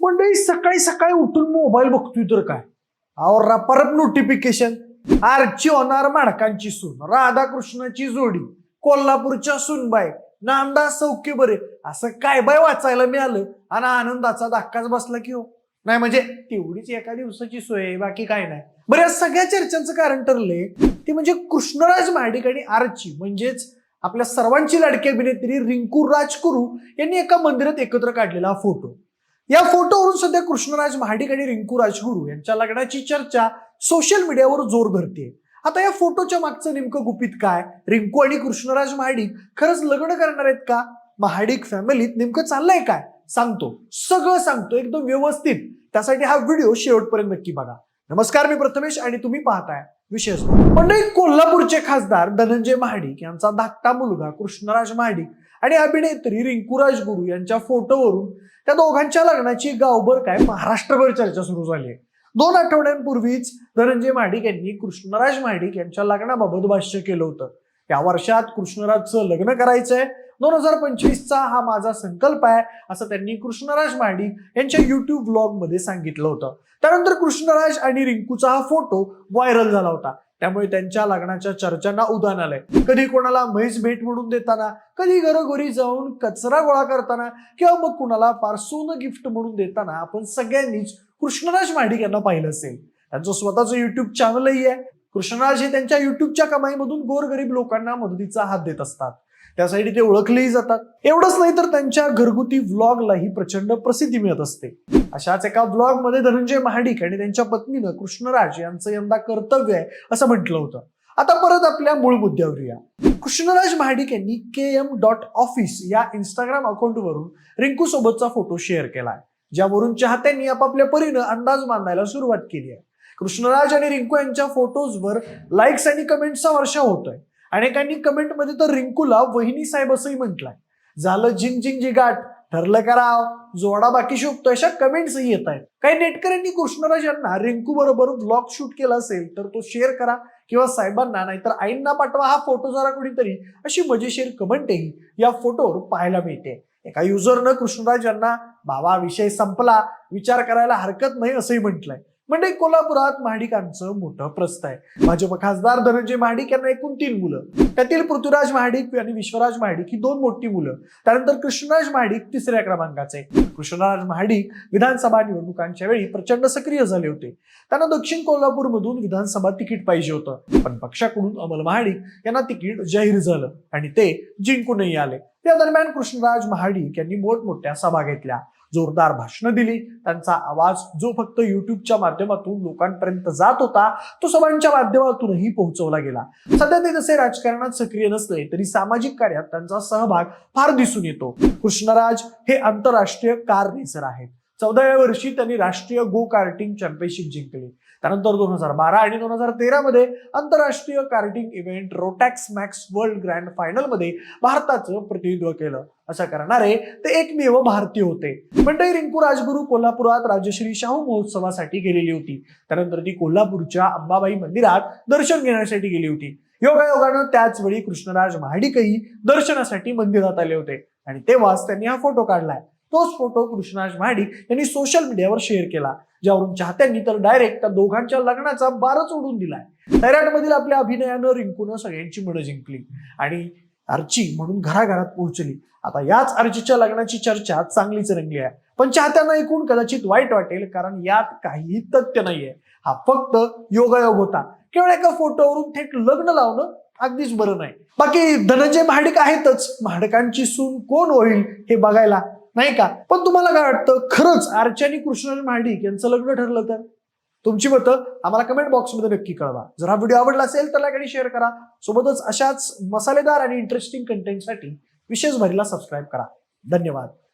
मंडळी सकाळी सकाळी उठून मोबाईल बघतोय तर काय? आवरा परत नोटिफिकेशन आरची होणार माडकांची सून राधाकृष्णाची जोडी कोल्हापूरच्या सुनबाई नांदा सौख्य बरे. असं काय बाय वाचायला मिळालं आणि आनंदाचा धक्काच बसला की हो. नाही म्हणजे तेवढीच एका दिवसाची सोय आहे बाकी काय नाही. बरं या सगळ्या चर्चांचं कारण ठरलंय ते म्हणजे कृष्णराज महाडिक आणि आरची म्हणजेच आपल्या सर्वांची लाडकी अभिनेत्री रिंकू राजकुरू यांनी एका मंदिरात एकत्र काढलेला हा फोटो. या फोटोवरून सध्या कृष्णराज महाडिक आणि रिंकू राजगुरू यांच्या लग्नाची चर्चा सोशल मीडियावर जोर धरते आता या फोटोच्या मागचं नेमकं गुपित काय? रिंकू आणि कृष्णराज महाडिक खरंच लग्न करणार आहेत का? महाडिक फॅमिलीत नेमकं चाललंय काय? सांगतो. सगळं सांगतो एकदम व्यवस्थित. त्यासाठी हा व्हिडिओ शेवटपर्यंत नक्की बघा. नमस्कार मी प्रथमेश आणि तुम्ही पाहताय विशेष. मंडळी कोल्हापूरचे खासदार धनंजय महाडिक यांचा धाकटा मुलगा कृष्णराज महाडिक आणि अभिनेत्री रिंकू राजगुरू यांच्या फोटोवरून त्या दोघांच्या लग्नाची गावभर काय महाराष्ट्रभर चर्चा सुरू झाली आहे. दोन आठवड्यांपूर्वीच धनंजय महाडिक यांनी कृष्णराज महाडिक यांच्या लग्नाबाबत भाष्य केलं होतं. या वर्षात कृष्णराजचं लग्न करायचंय. दोन हजार पंचवीसचा हा माझा संकल्प आहे असं त्यांनी कृष्णराज महाडिक यांच्या युट्यूब ब्लॉगमध्ये सांगितलं होतं. त्यानंतर कृष्णराज आणि रिंकूचा हा फोटो व्हायरल झाला होता. त्यामुळे त्यांच्या लग्नाच्या चर्चांना उदाहरण आलंय. कधी कोणाला म्हैस भेट म्हणून देताना कधी घरोघरी जाऊन कचरा गोळा करताना किंवा मग कुणाला पार्सोन गिफ्ट म्हणून देताना आपण सगळ्यांनीच कृष्णराज महाडिक यांना पाहिलं असेल. त्यांचं स्वतःचं युट्यूब चॅनलही आहे. कृष्णराज हे त्यांच्या युट्यूबच्या कमाईमधून गोरगरीब लोकांना मदतीचा हात देत असतात. त्यासाठी ते ओळखलेही जातात. एवढंच नाही तर त्यांच्या घरगुती व्लॉगलाही प्रचंड प्रसिद्धी मिळत असते. अशाच एका ब्लॉगमध्ये धनंजय महाडिक आणि त्यांच्या पत्नीनं कृष्णराज यांचं यंदा कर्तव्य आहे असं म्हटलं होतं. आता परत आपल्या मूळ मुद्द्यावर या कृष्णराज महाडिक यांनी के एम डॉट ऑफिस या इंस्टाग्राम अकाउंटवरून रिंकू सोबतचा फोटो शेअर केलाय ज्यावरून चाहत्यांनी आपापल्या परीनं अंदाज बांधायला सुरुवात केली आहे. कृष्णराज आणि रिंकू यांच्या फोटोजवर लाईक्स आणि कमेंटचा वर्षा होतोय. अनेकांनी कमेंटमध्ये तर रिंकूला वहिनी साहेब असंही म्हटलंय. झालं जिंग जिंग जी गाठ ठरलं कराव जोडा बाकी शोभतो अशा कमेंट्सही येत आहेत. काही नेटकऱ्यांनी कृष्णराज यांना रिंकू बरोबर ब्लॉग शूट केला असेल तर तो शेअर करा. किंवा साहेबांना नाहीतर आईंना पाठवा. हा फोटो जरा कुणीतरी अशी मजेशीर कमेंटही या फोटोवर पाहायला मिळते. एका युजरनं कृष्णराज यांना बाबा विषय संपला. विचार करायला हरकत नाही असंही म्हटलंय. म्हणजे कोल्हापुरात महाडिकांचं मोठं प्रस्त आहे. भाजप खासदार धनंजय महाडिक यांना एकूण तीन मुलं. त्यातील पृथ्वीराज महाडिक आणि विश्वराज महाडिक ही दोन मोठी मुलं. त्यानंतर कृष्णराज महाडिक तिसऱ्या क्रमांकाचे कृष्णराज महाडिक विधानसभा निवडणुकांच्या वेळी प्रचंड सक्रिय झाले होते. त्यांना दक्षिण कोल्हापूरमधून विधानसभा तिकीट पाहिजे होतं. पण पक्षाकडून अमल महाडिक यांना तिकीट जाहीर झालं आणि ते जिंकूनही आले. त्या दरम्यान कृष्णराज महाडिक यांनी मोठमोठ्या सभा घेतल्या. जोरदार भाषणं दिली. त्यांचा आवाज जो फक्त युट्यूबच्या माध्यमातून लोकांपर्यंत जात होता तो सभांच्या माध्यमातूनही पोहोचवला गेला. सध्या ते जसे राजकारणात सक्रिय नसले तरी सामाजिक कार्यात त्यांचा सहभाग फार दिसून येतो. कृष्णराज हे आंतरराष्ट्रीय कार रेसर आहेत. चौदाव्या वर्षी त्यांनी राष्ट्रीय गो कार्टिंग चॅम्पियनशिप जिंकली. त्यानंतर दोन हजार बारा आणि दोन हजार तेरा मध्ये आंतरराष्ट्रीय karting event Rotax Max World Grand फायनलमध्ये भारताचं प्रतिनिधित्व केलं. असं करणारे ते एकमेव भारतीय होते. मंडळी रिंकू राजगुरू कोल्हापुरात राजश्री शाहू महोत्सवासाठी गेलेली होती. त्यानंतर ती कोल्हापूरच्या अंबाबाई मंदिरात दर्शन घेण्यासाठी गेली होती. योगायोगानं त्याच वेळी कृष्णराज महाडिकही दर्शनासाठी मंदिरात आले होते. आणि तेव्हाच त्यांनी हा फोटो काढलाय. तोच फोटो कृष्णराज महाडिक यांनी सोशल मीडियावर शेअर केला ज्यावरून चाहत्यांनी तर डायरेक्ट त्या दोघांच्या लग्नाचा बारच उडून दिलाय. थैराटमधील आपल्या अभिनयानं रिंकूनं सगळ्यांची मनं जिंकली आणि आर्ची म्हणून घराघरात पोहोचली. आता याच अर्चीच्या लग्नाची चर्चा चांगलीच रंगली आहे. पण चाहत्यांना ऐकून कदाचित वाईट वाटेल कारण यात काहीही तथ्य नाहीये. हा फक्त योगायोग होता. केवळ एका फोटोवरून थेट लग्न लावणं अगदीच बरं नाही. बाकी धनंजय महाडिक आहेतच. महाडकांची सून कोण होईल हे बघायला नाही का? पण तुम्हाला काय वाटतं? खरंच अर्चनी आणि कृष्णराज महाडिक यांचं लग्न ठरलं तर? तुमची मतं आम्हाला कमेंट बॉक्समध्ये नक्की कळवा. जर हा व्हिडिओ आवडला असेल तर लाईक आणि शेअर करा. सोबतच अशाच मसालेदार आणि इंटरेस्टिंग कंटेंटसाठी विशेष भरीला सबस्क्राईब करा. धन्यवाद.